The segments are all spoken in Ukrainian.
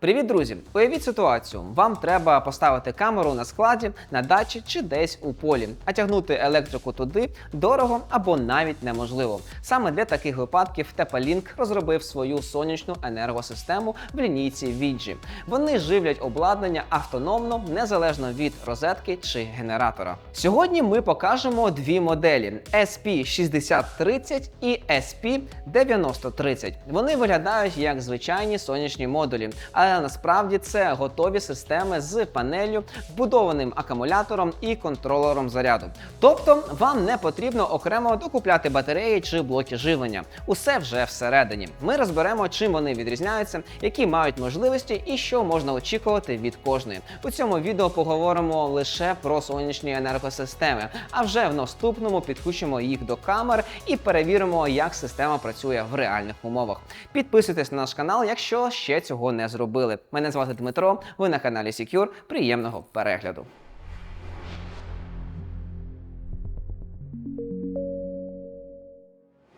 Привіт, друзі! Уявіть ситуацію. Вам треба поставити камеру на складі, на дачі чи десь у полі, а тягнути електрику туди дорого або навіть неможливо. Саме для таких випадків TP-Link розробив свою сонячну енергосистему в лінійці VG. Вони живлять обладнання автономно, незалежно від розетки чи генератора. Сьогодні ми покажемо дві моделі: SP6030 і SP9030. Вони виглядають як звичайні сонячні модулі, але насправді це готові системи з панелью, вбудованим акумулятором і контролером заряду. Тобто вам не потрібно окремо докупляти батареї чи блоки живлення. Усе вже всередині. Ми розберемо, чим вони відрізняються, які мають можливості і що можна очікувати від кожної. У цьому відео поговоримо лише про сонячні енергосистеми, а вже в наступному підключимо їх до камер і перевіримо, як система працює в реальних умовах. Підписуйтесь на наш канал, якщо ще цього не зробили. Мене звати Дмитро. Ви на каналі Secure. Приємного перегляду.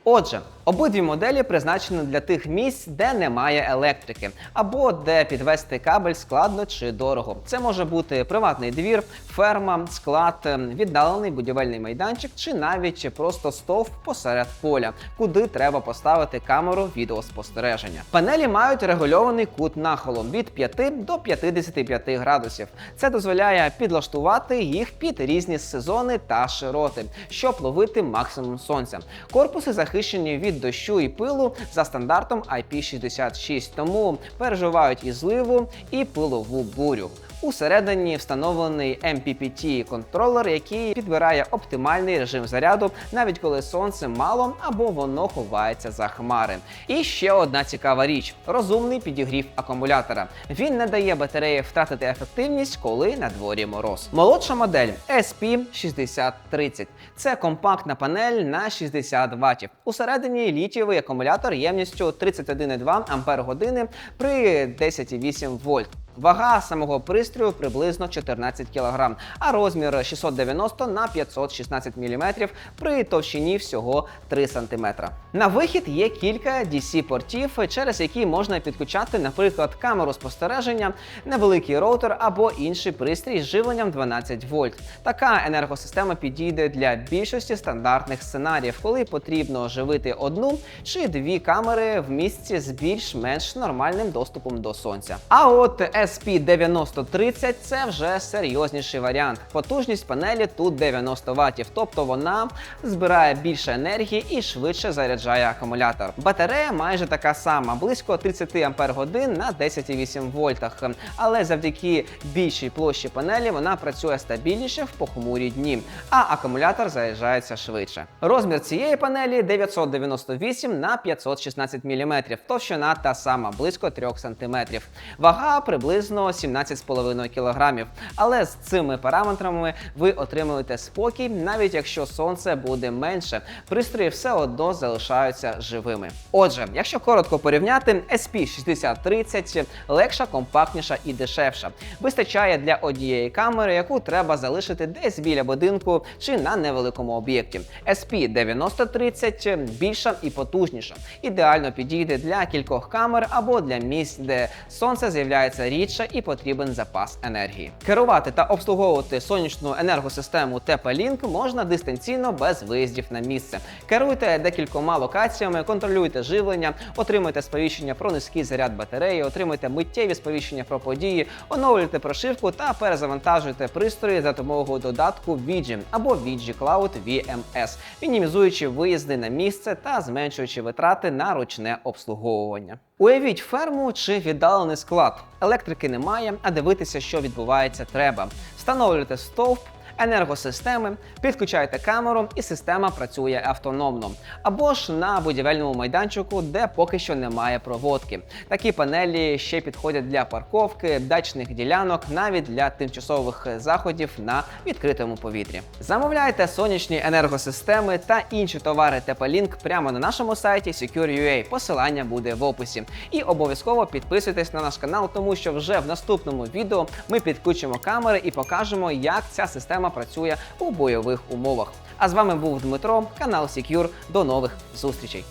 Отже, обидві моделі призначені для тих місць, де немає електрики, або де підвести кабель складно чи дорого. Це може бути приватний двір, ферма, склад, ем, віддалений будівельний майданчик чи навіть просто стовп посеред поля, куди треба поставити камеру відеоспостереження. Панелі мають регульований кут нахилу від 5 до 55 градусів. Це дозволяє підлаштувати їх під різні сезони та широти, щоб ловити максимум сонця. Корпуси захищені від дощу і пилу за стандартом IP66, тому переживають і зливу, і пилову бурю. Усередині встановлений MPPT контролер, який підбирає оптимальний режим заряду, навіть коли сонце мало або воно ховається за хмари. І ще одна цікава річ: розумний підігрів акумулятора. Він не дає батареї втратити ефективність, коли на дворі мороз. Молодша модель SP6030. Це компактна панель на 60 Вт. Усередині літієвий акумулятор ємністю 31,2 Ах при 10,8 вольт. Вага самого пристрою приблизно 14 кг, а розмір 690 на 516 мм при товщині всього 3 см. На вихід є кілька DC-портів, через які можна підключати, наприклад, камеру спостереження, невеликий роутер або інший пристрій з живленням 12 вольт. Така енергосистема підійде для більшості стандартних сценаріїв, коли потрібно живити одну чи дві камери в місці з більш-менш нормальним доступом до сонця. А от SP9030 це вже серйозніший варіант. Потужність панелі тут 90 Вт, тобто вона збирає більше енергії і швидше заряджає акумулятор. Батарея майже така сама, близько 30 Ах на 10,8 вольтах. Але завдяки більшій площі панелі вона працює стабільніше в похмурі дні, а акумулятор заряджається швидше. Розмір цієї панелі 998 на 516 мм, товщина та сама, близько 3 см. Вага приблизно 17,5 кг. Але з цими параметрами ви отримуєте спокій, навіть якщо сонце буде менше, пристрої все одно залишаються живими. Отже, якщо коротко порівняти, SP6030 легша, компактніша і дешевша. Вистачає для однієї камери, яку треба залишити десь біля будинку чи на невеликому об'єкті. SP9030 більша і потужніша. Ідеально підійде для кількох камер або для місць, де сонце з'являється рідше і потрібен запас енергії. Керувати та обслуговувати сонячну енергосистему TP-Link можна дистанційно без виїздів на місце. Керуйте декількома локаціями, контролюйте живлення, отримуйте сповіщення про низький заряд батареї, отримуйте миттєві сповіщення про події, оновлюйте прошивку та перезавантажуйте пристрої за допомогою додатку VG або VG Cloud VMS, мінімізуючи виїзди на місце та зменшуючи витрати на ручне обслуговування. Уявіть ферму чи віддалений склад. Електрики немає, а дивитися, що відбувається, треба. Встановлюйте стовп. Енергосистеми, підключайте камеру, і система працює автономно. Або ж на будівельному майданчику, де поки що немає проводки. Такі панелі ще підходять для парковки, дачних ділянок, навіть для тимчасових заходів на відкритому повітрі. Замовляйте сонячні енергосистеми та інші товари TP-Link прямо на нашому сайті Secure.ua. Посилання буде в описі. І обов'язково підписуйтесь на наш канал, тому що вже в наступному відео ми підключимо камери і покажемо, як ця система працює у бойових умовах. А з вами був Дмитро, канал Secure. До нових зустрічей.